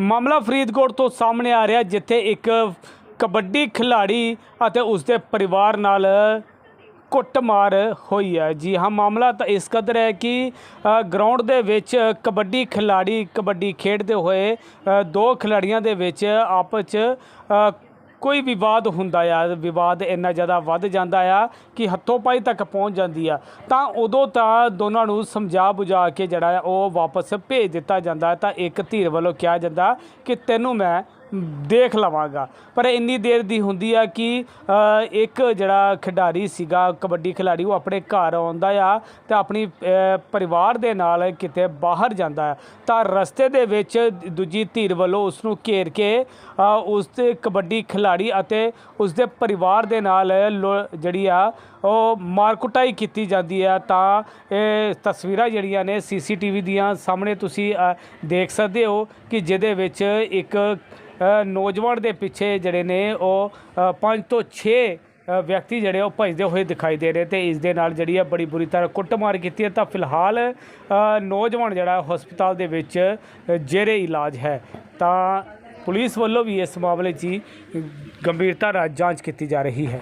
ਮਾਮਲਾ ਫਰੀਦਕੋਟ ਤੋਂ ਸਾਹਮਣੇ ਆ ਰਿਹਾ, ਜਿੱਥੇ ਇੱਕ ਕਬੱਡੀ ਖਿਡਾਰੀ ਅਤੇ ਉਸਦੇ ਪਰਿਵਾਰ ਨਾਲ ਕੁੱਟਮਾਰ ਹੋਈ ਹੈ। ਜੀ ਹਾਂ, ਮਾਮਲਾ ਤਾਂ ਇਸ ਕਦਰ ਹੈ ਕਿ ਗਰਾਊਂਡ ਦੇ ਵਿੱਚ ਕਬੱਡੀ ਖਿਡਾਰੀ, ਕਬੱਡੀ ਖੇਡਦੇ ਹੋਏ ਦੋ ਖਿਡਾਰੀਆਂ ਦੇ ਵਿੱਚ ਆਪਸ 'ਚ ਕੋਈ ਵਿਵਾਦ ਹੁੰਦਾ ਆ, ਵਿਵਾਦ ਇੰਨਾ ਜ਼ਿਆਦਾ ਵੱਧ ਜਾਂਦਾ ਆ ਕਿ ਹੱਥੋਂ ਪਾਈ ਤੱਕ ਪਹੁੰਚ ਜਾਂਦੀ ਆ। ਤਾਂ ਉਦੋਂ ਤਾਂ ਦੋਨਾਂ ਨੂੰ ਸਮਝਾ ਬੁਝਾ ਕੇ ਜਿਹੜਾ ਆ ਉਹ ਵਾਪਸ ਭੇਜ ਦਿੱਤਾ ਜਾਂਦਾ। ਤਾਂ ਇੱਕ ਧੀਰ ਵੱਲੋਂ ਕਿਹਾ ਜਾਂਦਾ ਕਿ ਤੈਨੂੰ ਮੈਂ ਦੇਖ ਲਵਾਂਗਾ। ਪਰ ਇੰਨੀ ਦੇਰ ਦੀ ਹੁੰਦੀ ਆ ਕਿ ਇੱਕ ਜਿਹੜਾ ਖਿਡਾਰੀ ਸੀਗਾ ਕਬੱਡੀ ਖਿਡਾਰੀ ਉਹ ਆਪਣੇ ਘਰ ਆਉਂਦਾ ਆ ਤੇ ਆਪਣੀ ਪਰਿਵਾਰ ਦੇ ਨਾਲ ਕਿਤੇ ਬਾਹਰ ਜਾਂਦਾ ਆ। ਤਾਂ ਰਸਤੇ ਦੇ ਵਿੱਚ ਦੂਜੀ ਧੀਰ ਵੱਲੋਂ ਉਸ ਨੂੰ ਘੇਰ ਕੇ ਅ, ਉਸ ਤੇ ਕਬੱਡੀ ਖਿਡਾਰੀ ਅਤੇ ਉਸ ਦੇ ਪਰਿਵਾਰ ਦੇ ਨਾਲ ਲੋ- ਜਿਹੜੀ ਆ ਉਹ ਮਾਰਕੁਟਾਈ ਕੀਤੀ ਜਾਂਦੀ ਆ। ਤਾਂ ਇਹ ਤਸਵੀਰਾਂ ਜਿਹੜੀਆਂ ਨੇ ਸੀਸੀਟੀਵੀ ਦੀਆਂ ਸਾਹਮਣੇ ਤੁਸੀਂ ਦੇਖ ਸਕਦੇ ਹੋ ਕਿ ਜਿਹਦੇ ਵਿੱਚ ਇੱਕ ਨੌਜਵਾਨ ਦੇ ਪਿੱਛੇ ਜਿਹੜੇ ਨੇ, ਉਹ 5 ਤੋਂ 6 ਵਿਅਕਤੀ ਜਿਹੜੇ ਉਹ ਭਜਦੇ ਹੋਏ ਦਿਖਾਈ ਦੇ ਰਹੇ ਤੇ ਇਸ ਦੇ ਨਾਲ ਜਿਹੜੀ ਆ, ਬੜੀ ਬੁਰੀ ਤਰ੍ਹਾਂ ਕੁੱਟਮਾਰ ਕੀਤੀ ਹੈ। ਤਾਂ ਫਿਲਹਾਲ ਨੌਜਵਾਨ ਜਿਹੜਾ ਹਸਪਤਾਲ ਦੇ ਵਿੱਚ ਜੇਰੇ ਇਲਾਜ ਹੈ। ਤਾਂ ਪੁਲਿਸ ਵੱਲੋਂ ਵੀ ਇਸ ਮਾਮਲੇ 'ਚ ਹੀ ਗੰਭੀਰਤਾ ਨਾਲ ਜਾਂਚ ਕੀਤੀ ਜਾ ਰਹੀ ਹੈ।